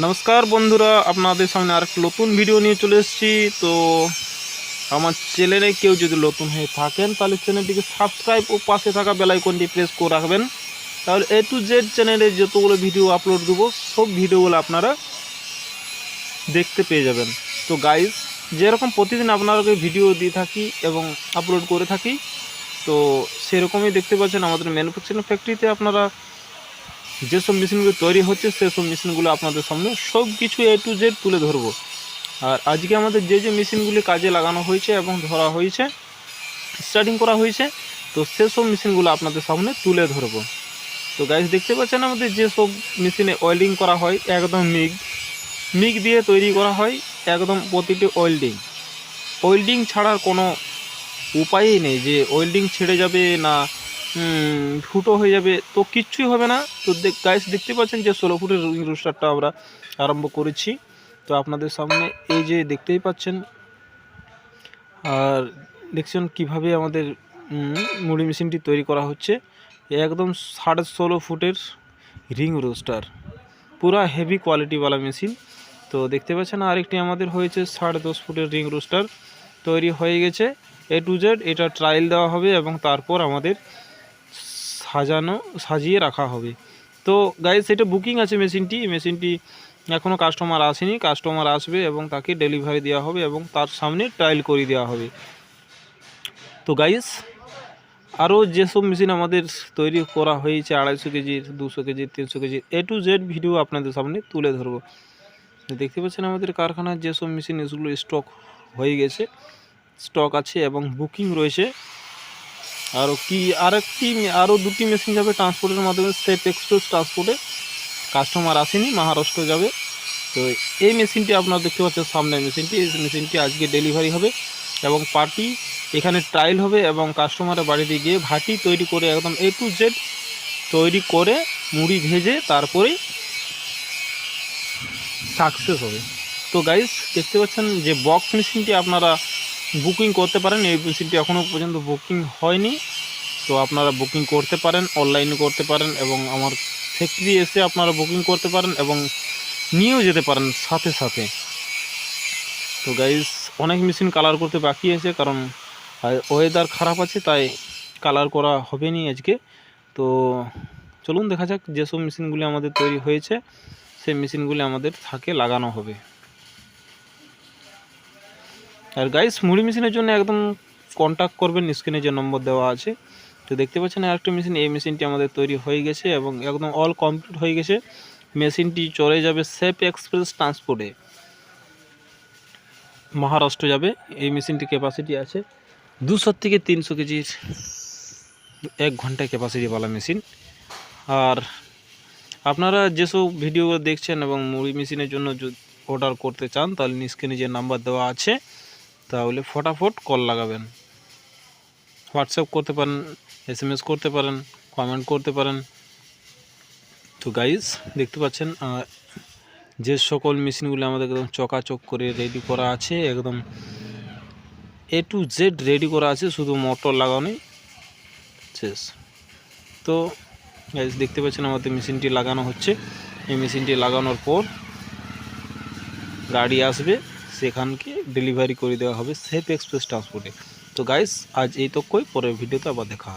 নমস্কার বন্ধুরা, আপনাদের সামনে আর নতুন ভিডিও নিয়ে চলে এসেছি। তো আমার চ্যানেলে কেউ যদি নতুন হয়ে থাকেন, তাহলে চ্যানেলটিকে সাবস্ক্রাইব ও পাশে থাকা বেলাইকনটি প্রেস করে রাখবেন। তাহলে এ টু জেড চ্যানেলে যতগুলো ভিডিও আপলোড দেবো, সব ভিডিওগুলো আপনারা দেখতে পেয়ে যাবেন। তো গাইজ যেরকম প্রতিদিন আপনাদেরকে ভিডিও দিয়ে থাকি এবং আপলোড করে থাকি, তো সেরকমই দেখতে পাচ্ছেন আমাদের ম্যানুফ্যাকচারিং ফ্যাক্টরিতে আপনারা যেসব মেশিনগুলো তৈরি হচ্ছে, সেসব মেশিনগুলো আপনাদের সামনে সব কিছু এ টু জেড তুলে ধরবো। আর আজকে আমাদের যে যে মেশিনগুলি কাজে লাগানো হয়েছে এবং ধরা হয়েছে স্টার্টিং করা হয়েছে, তো সেসব মেশিনগুলো আপনাদের সামনে তুলে ধরবো। তো গাইজ দেখতে পাচ্ছেন আমাদের যেসব মেশিনে ওয়েল্ডিং করা হয়, একদম মিগ। মিগ দিয়ে তৈরি করা হয়, একদম প্রতিটি ওয়েল্ডিং ওয়েল্ডিং ছাড়ার কোনো উপায়ই নেই যে ওয়েল্ডিং ছেড়ে যাবে না ফুটো হয়ে যাবে। তো কিচ্ছুই হবে না। তো গাইস দেখতে পাচ্ছেন যে ষোলো ফুটের রুইং রোস্টারটা আমরা আরম্ভ করেছি। তো আপনাদের সামনে এই যে দেখতেই পাচ্ছেন, আর দেখছেন কীভাবে আমাদের মুড়ি মেশিনটি তৈরি করা হচ্ছে। একদম সাড়ে ষোলো ফুটের রিং রোস্টার পুরা হেভি কোয়ালিটিওয়ালা মেশিন। তো দেখতে পাচ্ছেন আরেকটি আমাদের হয়েছে সাড়ে দশ ফুটের রিং রোস্টার তৈরি হয়ে গেছে। এ টু জেড এটা ট্রায়াল দেওয়া হবে এবং তারপর আমাদের সাজানো, সাজিয়ে রাখা হবে। তো গাইজ সেটা বুকিং আছে মেশিনটি। মেশিনটি এখনও কাস্টমার আসেনি। কাস্টমার আসবে এবং তাকে ডেলিভারি দেওয়া হবে এবং তার সামনে ট্রায়াল করে দেওয়া হবে। তো গাইজ আরও যেসব মেশিন আমাদের তৈরি করা হয়েছে, আড়াইশো কেজির দুশো কেজির তিনশো কেজির এ টু জেড ভিডিও আপনাদের সামনে তুলে ধরবো। দেখতে পাচ্ছেন আমাদের কারখানার যেসব মেশিন এগুলো স্টক হয়ে গেছে স্টক আছে এবং বুকিং রয়েছে। আরও কি, আর একটি আরও দুটি মেশিন যাবে ট্রান্সপোর্টের মাধ্যমে সেফ এক্সপ্রেস ট্রান্সপোর্টে কাস্টমার আসেনি মহারাষ্ট্র যাবে। তো এই মেশিনটি আপনারা দেখতে পাচ্ছেন সামনে মেশিনটি এই মেশিনটি আজকে ডেলিভারি হবে এবং পার্টি এখানে ট্রায়াল হবে এবং কাস্টমারের বাড়িতে গিয়ে ভাটি তৈরি করে, একদম এ টু জেড তৈরি করে, মুড়ি ভেজে তারপরেই সাকসেস হবে। তো গাইস দেখতে পাচ্ছেন যে বক্স মেশিনটি আপনারা বুকিং করতে পারেন, এই মেশিনটি এখনও পর্যন্ত বুকিং হয়নি। তো আপনারা বুকিং করতে পারেন, অনলাইনে করতে পারেন এবং আমার ফ্যাক্টরি এসে আপনারা বুকিং করতে পারেন এবং নিয়েও যেতে পারেন সাথে সাথে। তো গাইস অনেক মেশিন কালার করতে বাকি আছে কারণ ওয়েদার খারাপ আছে তাই কালার করা হবে নি আজকে। তো চলুন দেখা যাক যেসব মেশিনগুলি আমাদের তৈরি হয়েছে, সেই মেশিনগুলি আমাদের থাকে, লাগানো হবে। আর গাইস মুড়ি মেশিনের জন্য একদম কন্ট্যাক্ট করবেন স্ক্রিনে যে নম্বর দেওয়া আছে। তো দেখতে পাচ্ছেন আরেকটা মেশিন এই মেশিনটি আমাদের তৈরি হয়ে গেছে এবং একদম অল কমপ্লিট হয়ে গেছে। মেশিনটি চলে যাবে সেফ এক্সপ্রেস ট্রান্সপোর্টে মহারাষ্ট্র যাবে, এই মেশিনটি ক্যাপাসিটি আছে দুশো থেকে তিনশো কেজির এক ঘন্টায় ক্যাপাসিটিওয়ালা মেশিন আর আপনারা যেসব ভিডিও দেখছেন এবং মুড়ি মেশিনের জন্য অর্ডার করতে চান, তাহলে স্ক্রিনে যে নাম্বার দেওয়া আছে তাহলে ফটাফট কল লাগাবেন। হোয়াটসঅ্যাপ করতে পারেন এস করতে পারেন কমেন্ট করতে পারেন। তো গাইজ দেখতে পাচ্ছেন যে সকল মেশিনগুলো আমাদের একদম চকাচক করে রেডি করা আছে, একদম এ টু জেড রেডি করা আছে, শুধু মোটর লাগানোই শেষ তো গাইজ দেখতে পাচ্ছেন আমাদের মেশিনটি লাগানো হচ্ছে। এই মেশিনটি লাগানোর পর গাড়ি আসবে। সেখানকে ডেলিভারি করে দেওয়া হবে সেফ এক্সপ্রেস ট্রান্সপোর্টে। তো গাইস আজ এই তো কই পরের ভিডিওতে আবার দেখা হবে।